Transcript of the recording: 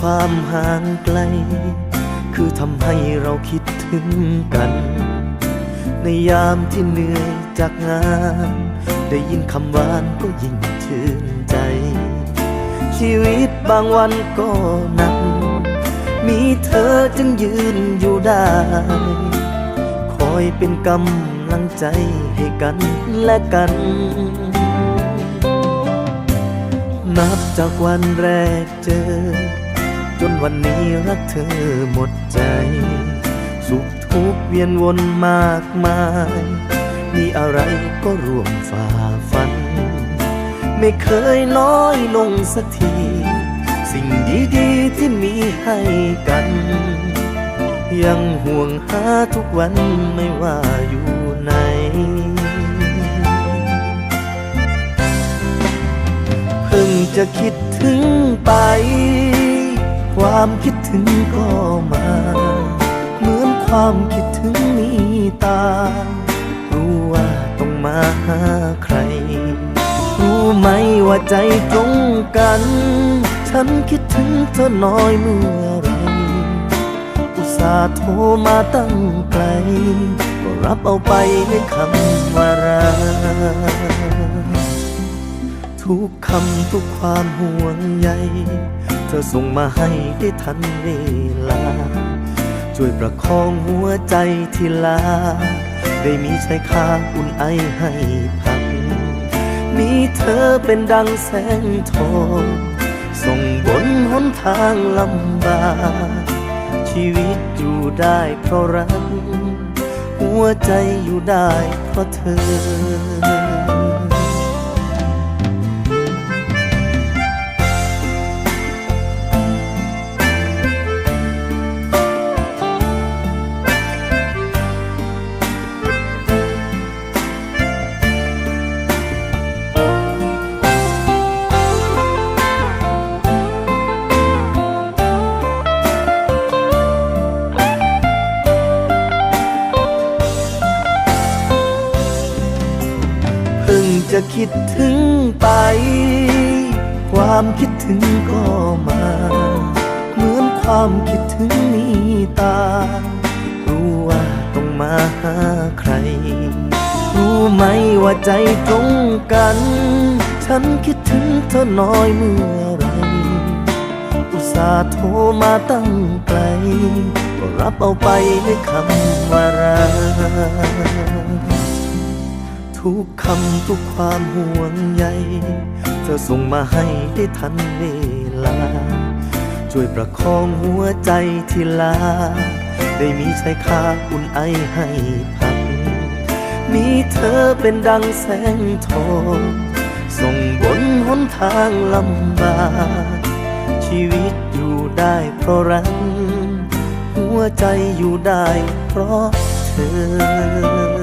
ควางไกล คือทำให้เราคิดถึงกัน ในยามที่เหนื่อยจากงาน ได้ยินคำหวานก็ยิ่งชื่นใจ ชีวิตบางวันก็หนัก มีเธอจึงยืนอยู่ได้ คอยเป็นกำลังใจให้กันและกันนับจากวันแรกเจอ จนวันนี้รักเธอหมดใจ สุขทุกเวียนวนมากมาย มีอะไรก็ร่วมฝ่าฟัน ไม่เคยน้อยลงสักที สิ่งดีๆที่มีให้กัน ยังห่วงหาทุกวันไม่ว่าอยู่ไหนเพิ่งจะคิดถึงไป ความคิดถึงก็มา เหมือนความคิดถึงมีตา รู้ว่าต้องมาหาใคร รู้ไหมว่าใจตรงกัน ฉันคิดถึงเธอน้อยเมื่อไร อุตส่าห์โทรมาตั้งไกล ก็รับเอาไปในคำว่ารักทุกคำทุกความห่วงใย เธอส่งมาให้ได้ทันเวลา ช่วยประคองหัวใจที่ลา ได้มีชายคาอุ่นไอให้พัก มีเธอเป็นดังแสงทองส่งบนหนทางลำบากชีวิตอยู่ได้เพราะรัก หัวใจอยู่ได้เพราะเธอ จะคิดถึงไป ความคิดถึงก็มา เหมือนความคิดถึงมีตา รู้ว่าต้องมาหาใคร รู้ไหมว่าใจตรงกัน ฉันคิดถึงเธอน้อยเมื่อไร อุตส่าห์โทรมาตั้งไกลก็รับเอาไปด้วยคำว่ารัก ทุกคำทุกความห่วงใย เธอส่งมาให้ได้ทันเวลา ช่วยประคองหัวใจที่ลา ได้มีชายคาอุ่นไอให้พัก มีเธอเป็นดังแสงทองส่งบนหนทางลำบากชีวิตอยู่ได้เพราะรัก หัวใจอยู่ได้เพราะเธอ